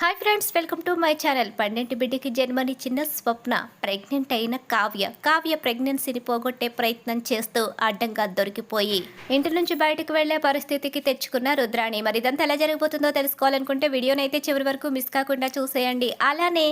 Hi friends welcome to my channel పన్నెండు బిడ్డకి జన్మనిచ్చిన స్వప్న ప్రెగ్నెంట్ అయిన కావ్య. కావ్య ప్రెగ్నెన్సీని పోగొట్టే ప్రయత్నం చేస్తూ అడ్డంగా దొరికిపోయి ఇంటి నుంచి బయటకు వెళ్ళే పరిస్థితికి తెచ్చుకున్న రుద్రాణి. మరి ఇదంతా ఎలా జరగబోతుందో తెలుసుకోవాలనుకుంటే వీడియోనైతే అయితే చివరి వరకు మిస్ కాకుండా చూసేయండి. అలానే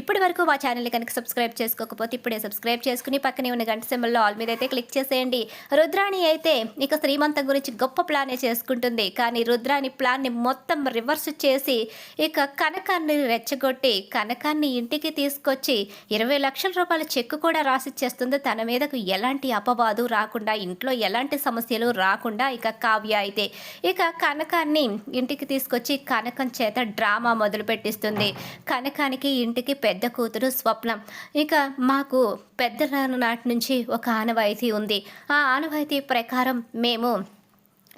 ఇప్పటి వరకు మా ఛానల్ని కనుక సబ్స్క్రైబ్ చేసుకోకపోతే ఇప్పుడే సబ్స్క్రైబ్ చేసుకుని పక్కనే ఉన్న గంట సింబల్లో ఆల్ మీద అయితే క్లిక్ చేసేయండి. రుద్రాణి అయితే ఇక శ్రీమంతం గురించి గొప్ప ప్లానే చేసుకుంటుంది. కానీ రుద్రాణి ప్లాన్ని మొత్తం రివర్స్ చేసి ఇక కనకాన్ని రెచ్చగొట్టి కనకాన్ని ఇంటికి తీసుకొచ్చి ఇరవై లక్షల రూపాయల చెక్కు కూడా రాసిచ్చేస్తుంది. తన మీదకు ఎలాంటి అపవాదు రాకుండా ఇంట్లో ఎలాంటి సమస్యలు రాకుండా ఇక కావ్య అయితే ఇక కనకాన్ని ఇంటికి తీసుకొచ్చి కనకం చేత డ్రామా మొదలు పెట్టిస్తుంది కనకానికి ఇంటికి పెద్ద కూతురు స్వప్నం. ఇక మాకు పెద్దల నాటి నుంచి ఒక ఆనవాయితీ ఉంది. ఆ ఆనవాయితీ ప్రకారం మేము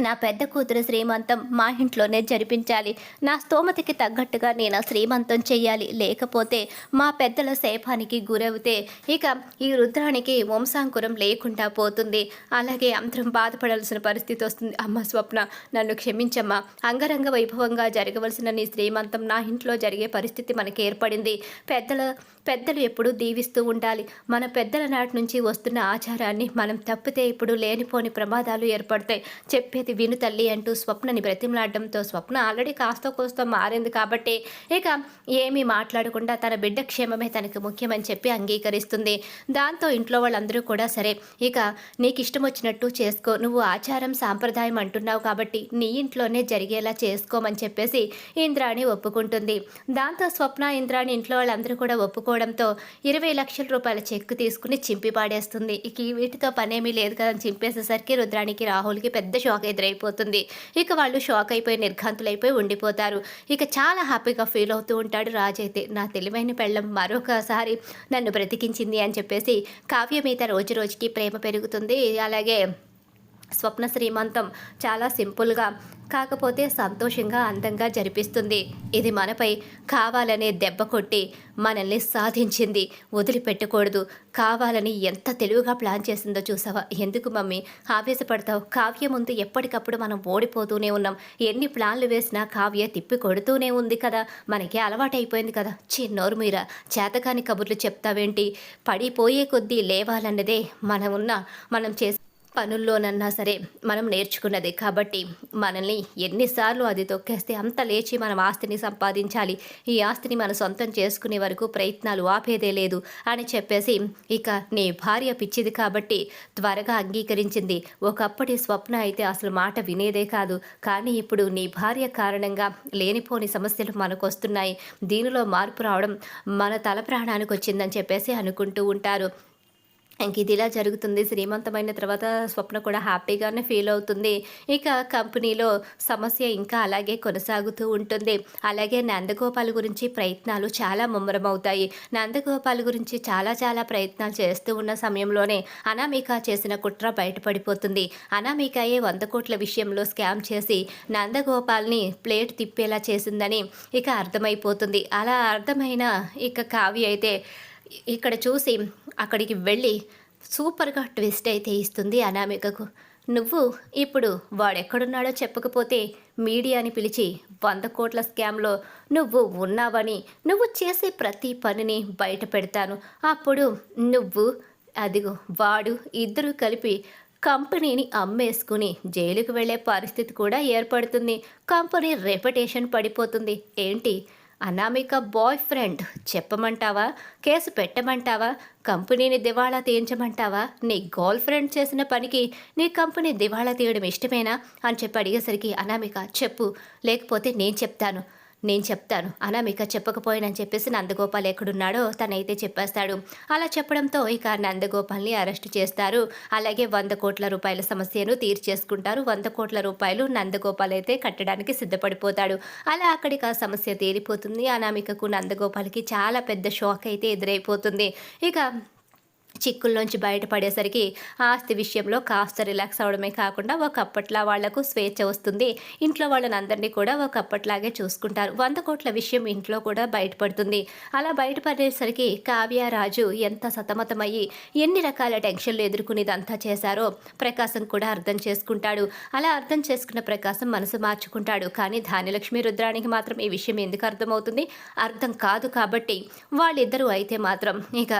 నా పెద్ద కూతురు శ్రీమంతం మా ఇంట్లోనే జరిపించాలి. నా స్తోమతకి తగ్గట్టుగా నేను శ్రీమంతం చెయ్యాలి. లేకపోతే మా పెద్దల శేఫానికి గురవుతే ఇక ఈ రుద్రానికి వంశాంకురం లేకుండా పోతుంది. అలాగే అందరం బాధపడాల్సిన పరిస్థితి వస్తుంది. అమ్మ స్వప్న నన్ను క్షమించమ్మా. అంగరంగ వైభవంగా జరగవలసిన నీ శ్రీమంతం నా ఇంట్లో జరిగే పరిస్థితి మనకి ఏర్పడింది పెద్దల పెద్దలు ఎప్పుడూ దీవిస్తూ ఉండాలి. మన పెద్దల నాటి నుంచి వస్తున్న ఆచారాన్ని మనం తప్పితే ఇప్పుడు లేనిపోని ప్రమాదాలు ఏర్పడతాయి. చెప్పేది విను తల్లి అంటూ స్వప్నని బ్రతిమలాడడంతో స్వప్న ఆల్రెడీ కాస్త కోస్త మారింది కాబట్టి ఇక ఏమీ మాట్లాడకుండా తన బిడ్డ క్షేమమే తనకు ముఖ్యమని చెప్పి అంగీకరిస్తుంది. దాంతో ఇంట్లో వాళ్ళందరూ కూడా సరే ఇక నీకు ఇష్టం వచ్చినట్టు చేసుకో నువ్వు ఆచారం సాంప్రదాయం అంటున్నావు కాబట్టి నీ ఇంట్లోనే జరిగేలా చేసుకోమని చెప్పేసి ఇంద్రాణి ఒప్పుకుంటుంది. దాంతో స్వప్న ఇంద్రాణి ఇంట్లో వాళ్ళందరూ కూడా ఒప్పుకోవడంతో ఇరవై లక్షల రూపాయల చెక్కు తీసుకుని చింపి పాడేస్తుంది ఇక వీటితో పనేమీ లేదు కదా చింపేసేసరికి రుద్రానికి రాహుల్కి పెద్ద షాక్ ఎదురైపోతుంది ఇక వాళ్ళు షాక్ అయిపోయి నిర్ఘాంతులైపోయి ఉండిపోతారు. ఇక చాలా హ్యాపీగా ఫీల్ అవుతూ ఉంటాడు రాజైతే అయితే. నా తెలివైన పెళ్ళం మరొకసారి నన్ను బ్రతికించింది అని చెప్పేసి కావ్య మీద రోజు రోజుకి ప్రేమ పెరుగుతుంది. అలాగే స్వప్న శ్రీమంతం చాలా సింపుల్గా కాకపోతే సంతోషంగా అందంగా జరిపిస్తుంది. ఇది మనపై కావాలనే దెబ్బ కొట్టి మనల్ని సాధించింది. వదిలిపెట్టకూడదు. కావాలని ఎంత తెలివిగా ప్లాన్ చేసిందో చూసావా? ఎందుకు మమ్మీ? ఆవేశపడతావు. కావ్య ముందు ఎప్పటికప్పుడు మనం ఓడిపోతూనే ఉన్నాం. ఎన్ని ప్లాన్లు వేసినా కావ్య తిప్పి కొడుతూనే ఉంది కదా. మనకి అలవాటైపోయింది కదా. చిన్నోరు మీరా. చేతకాని కబుర్లు చెప్తావేంటి? పడిపోయే కొద్దీ లేవాలన్నదే మనం ఉన్న మనం చేసే పనుల్లోనన్నా సరే మనం నేర్చుకున్నది కాబట్టి మనల్ని ఎన్నిసార్లు అది తొక్కేస్తే అంత లేచి మనం ఆస్తిని సంపాదించాలి. ఈ ఆస్తిని మన సొంతం చేసుకునే వరకు ప్రయత్నాలు ఆపేదే లేదు అని చెప్పేసి ఇక నీ భార్య పిచ్చిది కాబట్టి త్వరగా అంగీకరించింది. ఒకప్పటి స్వప్న అయితే అసలు మాట వినేదే కాదు. కానీ ఇప్పుడు నీ భార్య కారణంగా లేనిపోని సమస్యలు మనకు వస్తున్నాయి దీనిలో మార్పు రావడం మన తల ప్రాణానికి వచ్చిందని చెప్పేసి అనుకుంటూ ఉంటారు. ఇంక ఇది ఇలా జరుగుతుంది. శ్రీమంతమైన తర్వాత స్వప్న కూడా హ్యాపీగానే ఫీల్ అవుతుంది. ఇక కంపెనీలో సమస్య ఇంకా అలాగే కొనసాగుతూ ఉంటుంది. అలాగే నందగోపాల్ గురించి ప్రయత్నాలు చాలా ముమ్మరమవుతాయి. నందగోపాల్ గురించి చాలా చాలా ప్రయత్నాలు చేస్తూ ఉన్న సమయంలోనే అనామిక చేసిన కుట్ర బయటపడిపోతుంది. అనామికయే వంద కోట్ల విషయంలో స్కామ్ చేసి నందగోపాల్ని ప్లేట్ తిప్పేలా చేసిందని ఇక అర్థమైపోతుంది. అలా అర్థమైన ఇక కావ్య అయితే ఇక్కడ చూసి అక్కడికి వెళ్ళి సూపర్గా ట్విస్ట్ అయితే ఇస్తుంది అనామికకు. నువ్వు ఇప్పుడు వాడెక్కడున్నాడో చెప్పకపోతే మీడియాని పిలిచి వంద కోట్ల స్కామ్లో నువ్వు ఉన్నావని నువ్వు చేసే ప్రతి పనిని బయట పెడతాను. అప్పుడు నువ్వు అదిగో వాడు ఇద్దరు కలిపి కంపెనీని అమ్మేసుకుని జైలుకు వెళ్ళే పరిస్థితి కూడా ఏర్పడుతుంది. కంపెనీ రెప్యుటేషన్ పడిపోతుంది. ఏంటి? అనామిక బాయ్ ఫ్రెండ్ చెప్పమంటావా? కేసు పెట్టమంటావా? కంపెనీని దివాళా తీయించమంటావా? నీ గర్ల్ ఫ్రెండ్ చేసిన పనికి నీ కంపెనీ దివాళా తీయడం ఇష్టమేనా? అని చెప్పి అడిగేసరికి అనామిక చెప్పు లేకపోతే నేను చెప్తాను. నేను చెప్తాను. అనామిక చెప్పకపోయానని చెప్పేసి నందగోపాల్ ఎక్కడున్నాడో తనైతే చెప్పేస్తాడు. అలా చెప్పడంతో ఇక నందగోపాల్ని అరెస్ట్ చేస్తారు. అలాగే వంద కోట్ల రూపాయల సమస్యను తీర్చేసుకుంటారు. వంద కోట్ల రూపాయలు నందగోపాల్ అయితే కట్టడానికి సిద్ధపడిపోతాడు. అలా అక్కడికి ఆ సమస్య తీరిపోతుంది. అనామికకు నందగోపాల్కి చాలా పెద్ద షాక్ అయితే ఎదురైపోతుంది. ఇక చిక్కుల్లోంచి బయటపడేసరికి ఆస్తి విషయంలో కాస్త రిలాక్స్ అవడమే కాకుండా ఒకప్పట్లా వాళ్ళకు స్వేచ్ఛ వస్తుంది. ఇంట్లో వాళ్ళని అందరినీ కూడా ఒకప్పట్లాగే చూసుకుంటారు. వంద కోట్ల విషయం ఇంట్లో కూడా బయటపడుతుంది. అలా బయటపడేసరికి కావ్య రాజు ఎంత సతమతమయ్యి ఎన్ని రకాల టెన్షన్లు ఎదుర్కొనిదంతా చేశారో ప్రకాశం కూడా అర్థం చేసుకుంటాడు. అలా అర్థం చేసుకున్న ప్రకాశం మనసు మార్చుకుంటాడు. కానీ ధాన్యలక్ష్మి రుద్రానికి మాత్రం ఈ విషయం ఎందుకు అర్థమవుతుంది? అర్థం కాదు కాబట్టి. వాళ్ళిద్దరూ అయితే మాత్రం ఇక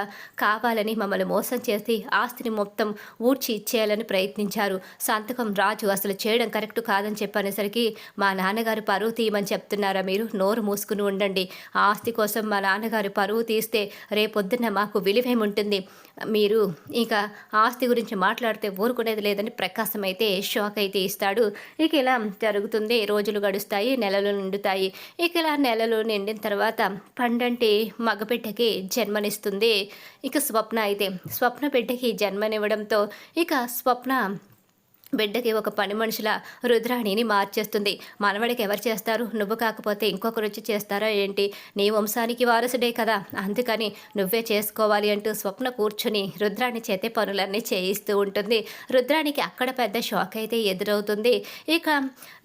కావాలని మమ్మల్ని మోసం చేసి ఆస్తిని మొత్తం ఊడ్చి ఇచ్చేయాలని ప్రయత్నించారు. సంతకం రాజు అసలు చేయడం కరెక్ట్ కాదని చెప్పనేసరికి మా నాన్నగారు పరువు తీయమని చెప్తున్నారా మీరు? నోరు మూసుకుని ఉండండి. ఆస్తి కోసం మా నాన్నగారు పరువు తీస్తే రేపొద్దున మాకు విలువేముంటుంది. మీరు ఇక ఆస్తి గురించి మాట్లాడితే ఊరుకునేది లేదని ప్రకాశం అయితే షాక్ అయితే ఇస్తాడు. ఇక ఇలా జరుగుతుంది. రోజులు గడుస్తాయి నెలలు నిండుతాయి. ఇక ఇలా నెలలు నిండిన తర్వాత పండంటి మగబిడ్డకి జన్మనిస్తుంది. ఇక స్వప్న అయితే స్వప్న బిడ్డకి జన్మనివ్వడంతో ఇక స్వప్న బిడ్డకి ఒక పని మనుషుల రుద్రాణిని మార్చేస్తుంది. మనవడికి ఎవరు చేస్తారు? నువ్వు కాకపోతే ఇంకొకరు వచ్చి చేస్తారా ఏంటి? నీ వంశానికి వారసుడే కదా. అందుకని నువ్వే చేసుకోవాలి అంటూ స్వప్న కూర్చుని రుద్రాణి చేతే పనులన్నీ చేయిస్తూ ఉంటుంది. రుద్రానికి అక్కడ పెద్ద షాక్ అయితే ఎదురవుతుంది. ఇక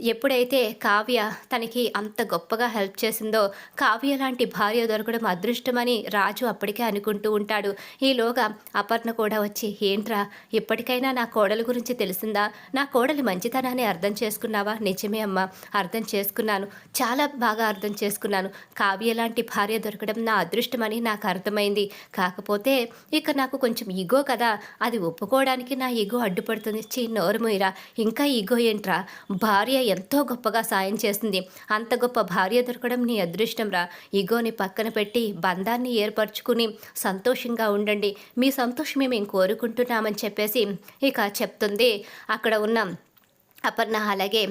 ఎప్పుడైతే కావ్య తనకి అంత గొప్పగా హెల్ప్ చేసిందో కావ్య లాంటి భార్య దొరకడం అదృష్టమని రాజు అప్పటికే అనుకుంటూ ఉంటాడు. ఈలోగా అపర్ణ కూడా వచ్చి ఏంట్రా ఇప్పటికైనా నా కోడల గురించి తెలిసిందా? నా కోడలి మంచితనాన్ని అర్థం చేసుకున్నావా? నిజమే అమ్మా అర్థం చేసుకున్నాను. చాలా బాగా అర్థం చేసుకున్నాను. కావ్య లాంటి భార్య దొరకడం నా అదృష్టమని నాకు అర్థమైంది. కాకపోతే ఇక నాకు కొంచెం ఈగో కదా. అది ఒప్పుకోవడానికి నా ఈగో అడ్డుపడుతుంది. చీ నోరుమోయిరా ఇంకా ఈగో ఏంట్రా? భార్య ఎంతో గొప్పగా సాయం చేస్తుంది. అంత గొప్ప భార్య దొరకడం నీ అదృష్టం రా. ఈగోని పక్కన పెట్టి బంధాన్ని ఏర్పరచుకుని సంతోషంగా ఉండండి. మీ సంతోషమే మేము కోరుకుంటున్నామని చెప్పేసి ఇక చెప్తుంది. అక్కడ ఉన్న అపర్ణ అలాగే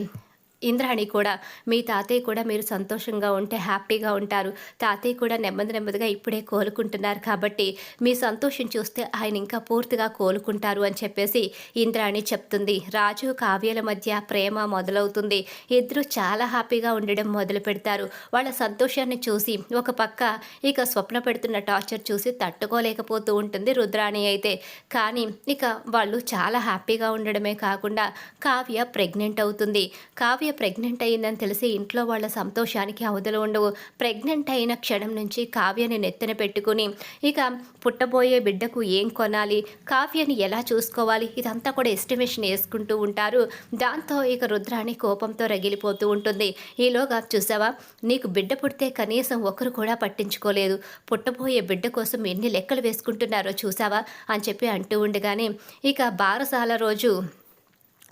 ఇంద్రాణి కూడా మీ తాతయ్య కూడా మీరు సంతోషంగా ఉంటే హ్యాపీగా ఉంటారు. తాతయ్య కూడా నెమ్మది నెమ్మదిగా ఇప్పుడే కోలుకుంటున్నారు కాబట్టి మీ సంతోషం చూస్తే ఆయన ఇంకా పూర్తిగా కోలుకుంటారు అని చెప్పేసి ఇంద్రాణి చెప్తుంది. రాజు కావ్యాల మధ్య ప్రేమ మొదలవుతుంది. ఇద్దరు చాలా హ్యాపీగా ఉండడం మొదలు పెడతారు. వాళ్ళ సంతోషాన్ని చూసి ఒక పక్క ఇక స్వప్న పెడుతున్న టార్చర్ చూసి తట్టుకోలేకపోతూ ఉంటుంది రుద్రాణి అయితే. కానీ ఇక వాళ్ళు చాలా హ్యాపీగా ఉండడమే కాకుండా కావ్య ప్రెగ్నెంట్ అవుతుంది. కావ్య ప్రెగ్నెంట్ అయిందని తెలిసి ఇంట్లో వాళ్ళ సంతోషానికి అవధులు ఉండవు. ప్రెగ్నెంట్ అయిన క్షణం నుంచి కావ్యని నెత్తిన పెట్టుకుని ఇక పుట్టబోయే బిడ్డకు ఏం కొనాలి? కావ్యని ఎలా చూసుకోవాలి? ఇదంతా కూడా ఎస్టిమేషన్ వేసుకుంటూ ఉంటారు. దాంతో ఇక రుద్రాణి కోపంతో రగిలిపోతూ ఉంటుంది. ఈలోగా చూసావా? నీకు బిడ్డ పుడితే కనీసం ఒకరు కూడా పట్టించుకోలేదు. పుట్టబోయే బిడ్డ కోసం ఎన్ని లెక్కలు వేసుకుంటున్నారో చూసావా? అని చెప్పి అంటూ ఉండగానే ఇక బారసాల రోజు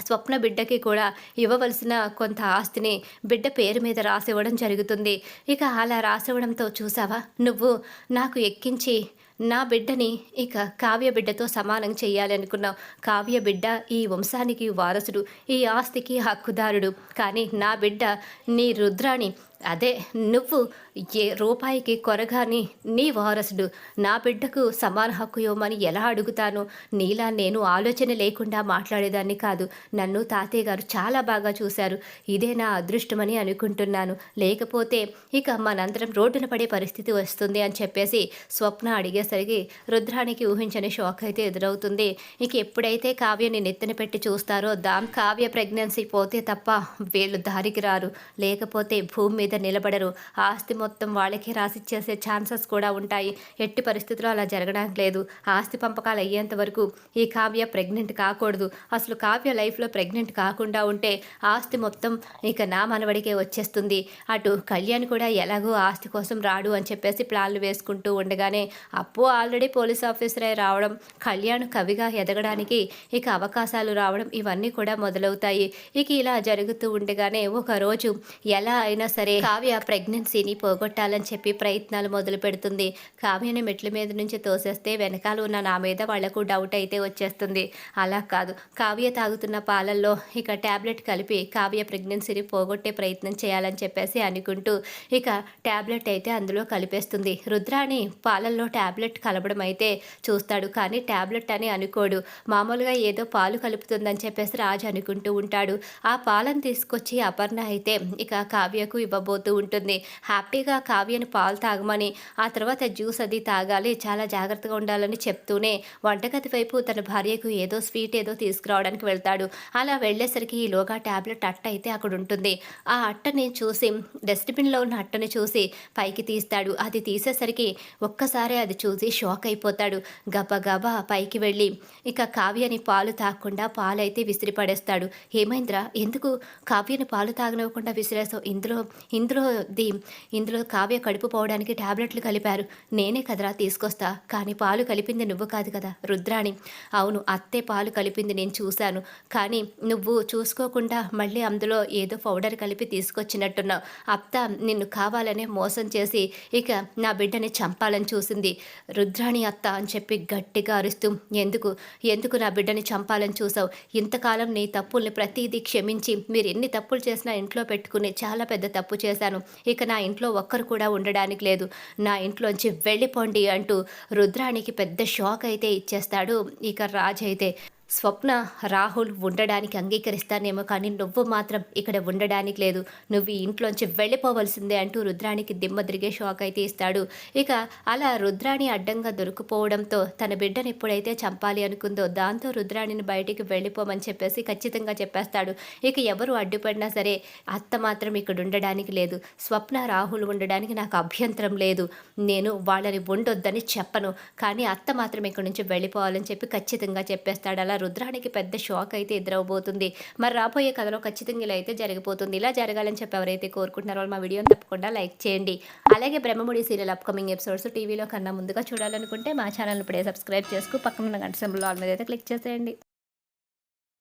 స్వప్న బిడ్డకి కూడా ఇవ్వవలసిన కొంత ఆస్తిని బిడ్డ పేరు మీద రాసివ్వడం జరుగుతుంది. ఇక అలా రాసివ్వడంతో చూసావా? నువ్వు నాకు ఎక్కించి నా బిడ్డని ఇక కావ్య బిడ్డతో సమానం చేయాలనుకున్నావు కావ్య బిడ్డ ఈ వంశానికి వారసుడు ఈ ఆస్తికి హక్కుదారుడు. కానీ నా బిడ్డ నీ రుద్రాణి అదే నువ్వు ఏ రూపాయికి కొరగాని నీ వారసుడు నా బిడ్డకు సమాన హక్కు ఇవ్వమని ఎలా అడుగుతాను? నీలా నేను ఆలోచన లేకుండా మాట్లాడేదాన్ని కాదు. నన్ను తాతయ్య గారు చాలా బాగా చూశారు. ఇదే నా అదృష్టమని అనుకుంటున్నాను. లేకపోతే ఇక మనందరం రోడ్డున పడే పరిస్థితి వస్తుంది అని చెప్పేసి స్వప్న అడిగేసరికి రుద్రానికి ఊహించని షాక్ అయితే ఎదురవుతుంది. ఇక ఎప్పుడైతే కావ్యని నెత్తిన పెట్టి చూస్తారో దాం కావ్య ప్రెగ్నెన్సీ పోతే తప్ప వీళ్ళు దారికి రారు. లేకపోతే భూమి మీద నిలబడరు. ఆస్తి మొత్తం వాళ్ళకి రాసిచ్చేసే ఛాన్సెస్ కూడా ఉంటాయి. ఎట్టి పరిస్థితుల్లో అలా జరగడానికి లేదు. ఆస్తి పంపకాలు అయ్యేంత వరకు ఈ కావ్య ప్రెగ్నెంట్ కాకూడదు. అసలు కావ్య లైఫ్లో ప్రెగ్నెంట్ కాకుండా ఉంటే ఆస్తి మొత్తం ఇక నా మనవడికే వచ్చేస్తుంది. అటు కళ్యాణ్ కూడా ఎలాగో ఆస్తి కోసం రాడు అని చెప్పేసి ప్లాన్లు వేసుకుంటూ ఉండగానే అప్పు ఆల్రెడీ పోలీస్ ఆఫీసర్ అయి రావడం కళ్యాణ్ కవిగా ఎదగడానికి ఇక అవకాశాలు రావడం ఇవన్నీ కూడా మొదలవుతాయి. ఇక ఇలా జరుగుతూ ఉండగానే ఒక రోజు ఎలా అయినా సరే కావ్య ప్రెగ్నెన్సీని పోగొట్టాలని చెప్పి ప్రయత్నాలు మొదలు పెడుతుంది. కావ్యని మెట్ల మీద నుంచి తోసేస్తే వెనకాల ఉన్న నా మీద వాళ్ళకు డౌట్ అయితే వచ్చేస్తుంది. అలా కాదు. కావ్య తాగుతున్న పాలల్లో ఇక ట్యాబ్లెట్ కలిపి కావ్య ప్రెగ్నెన్సీని పోగొట్టే ప్రయత్నం చేయాలని చెప్పేసి అనుకుంటూ ఇక ట్యాబ్లెట్ అయితే అందులో కలిపేస్తుంది. రుద్రాణి పాలల్లో ట్యాబ్లెట్ కలపడం అయితే చూస్తాడు. కానీ ట్యాబ్లెట్ అని అనుకోడు. మామూలుగా ఏదో పాలు కలుపుతుందని చెప్పేసి రాజు అనుకుంటూ ఉంటాడు. ఆ పాలను తీసుకొచ్చి అపర్ణ అయితే ఇక కావ్యకు పోతూ ఉంటుంది. హ్యాపీగా కావ్యని పాలు తాగమని ఆ తర్వాత జ్యూస్ అది తాగాలి చాలా జాగ్రత్తగా ఉండాలని చెప్తూనే వంటగది వైపు తన భార్యకు ఏదో స్వీట్ ఏదో తీసుకురావడానికి వెళ్తాడు. అలా వెళ్ళేసరికి ఈలోగా ట్యాబ్లెట్ అట్ట అయితే అక్కడ ఉంటుంది. ఆ అట్టని చూసి డస్ట్బిన్లో ఉన్న అట్టని చూసి పైకి తీస్తాడు. అది తీసేసరికి ఒక్కసారి అది చూసి షాక్ అయిపోతాడు. గబగబా పైకి వెళ్ళి ఇక కావ్యని పాలు తాగకుండా పాలైతే విసిరి పడేస్తాడు ఏమైందిరా? ఎందుకు కావ్యని పాలు తాగనివ్వకుండా విసిరేసావు? ఇందులో ఇందులో ది ఇందులో కావ్య కడుపు పోవడానికి టాబ్లెట్లు కలిపారు. నేనే కదరా తీసుకొస్తా. కానీ పాలు కలిపింది నువ్వు కాదు కదా రుద్రాణి. అవును అత్తే పాలు కలిపింది నేను చూశాను. కానీ నువ్వు చూసుకోకుండా మళ్ళీ అందులో ఏదో పౌడర్ కలిపి తీసుకొచ్చినట్టున్నావు. అత్త నిన్ను కావాలనే మోసం చేసి ఇక నా బిడ్డని చంపాలని చూసింది. రుద్రాణి అత్త అని చెప్పి గట్టిగా అరుస్తూ ఎందుకు? ఎందుకు నా బిడ్డని చంపాలని చూసావు ఇంతకాలం నీ తప్పుల్ని ప్రతిదీ క్షమించి మీరు ఎన్ని తప్పులు చేసినా ఇంట్లో పెట్టుకుని చాలా పెద్ద తప్పు చేశాను. ఇక నా ఇంట్లో ఒక్కరు కూడా ఉండడానికి లేదు. నా ఇంట్లోంచి వెళ్ళిపోండి అంటూ రుద్రానికి పెద్ద షాక్ అయితే ఇచ్చేస్తాడు ఇక రాజ్ అయితే. స్వప్న రాహుల్ ఉండడానికి అంగీకరిస్తానేమో కానీ నువ్వు మాత్రం ఇక్కడ ఉండడానికి లేదు. నువ్వు ఇంట్లోంచి వెళ్ళిపోవలసిందే అంటూ రుద్రానికి దిమ్మ తిరిగే షాక్ అయితే ఇస్తాడు. ఇక అలా రుద్రాణి అడ్డంగా దొరికిపోవడంతో తన బిడ్డను ఎప్పుడైతే చంపాలి అనుకుందో దాంతో రుద్రాణిని బయటికి వెళ్ళిపోమని చెప్పేసి ఖచ్చితంగా చెప్పేస్తాడు. ఇక ఎవరు అడ్డుపడినా సరే అత్త మాత్రం ఇక్కడ ఉండడానికి లేదు. స్వప్న రాహుల్ ఉండడానికి నాకు అభ్యంతరం లేదు. నేను వాళ్ళని ఉండొద్దని చెప్పను. కానీ అత్త మాత్రం ఇక్కడ నుంచి వెళ్ళిపోవాలని చెప్పి ఖచ్చితంగా చెప్పేస్తాడు. అలా రుద్రానికి పెద్ద షాక్ అయితే ఎదురవబోతుంది. మరి రాబోయే కథలో ఖచ్చితంగా ఇలా అయితే జరిగిపోతుంది. ఇలా జరగాలని చెప్పి ఎవరైతే కోరుకుంటున్నారో మా వీడియోని తప్పకుండా లైక్ చేయండి. అలాగే బ్రహ్మముడి సీరియల్ అప్కమింగ్ ఎపిసోడ్స్ టీవీలో కన్నా ముందుగా చూడాలనుకుంటే మా ఛానల్ ఇప్పుడే సబ్స్క్రైబ్ చేసుకు. పక్కన ఉన్న గంట సింబల్ ఆల్ మీద అయితే క్లిక్ చేసేయండి.